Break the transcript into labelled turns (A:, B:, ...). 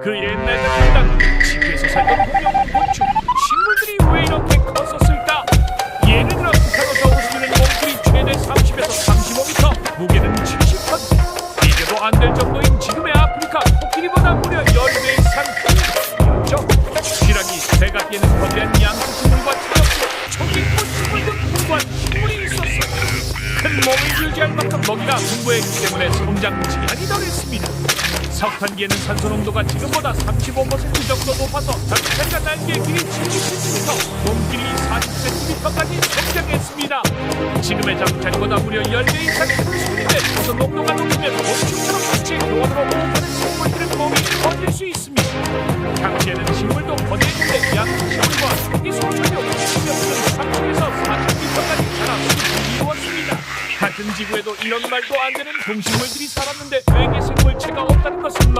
A: 그 옛날 같은 당 지구에서 살던 공룡 곤충 식물들이 왜 이렇게 컸었을까? 예를 들어 웃으면 몸풀이 최대 30에서 35m 무게는 70톤 이게도 안 될 정도인 지금의 아프리카 코끼리보다 무려 10배 이상 큰이었죠 쥐라기 새가기에는 거대한 양식물과 차엽고 초기꽃 식물 등 풍부한 식물이 있었어 큰 몸을 유지할 만큼 먹이가 풍부했기 때문에 성장 지향이 덜했습니다. 석탄기에는 산소 농도가 지금보다 35% 정도 높아서 적차리가 날개 길이 70cm, 몸 길이 40cm까지 성장했습니다. 지금의 적차리보다 무려 10배 이상 큰 손인데 산소 농도가 높으면 곤충처럼 같이 교환으로 같은 지구에도 이런 말도 안 되는 동식물들이 살았는데 외계 생물체가 없다는 것은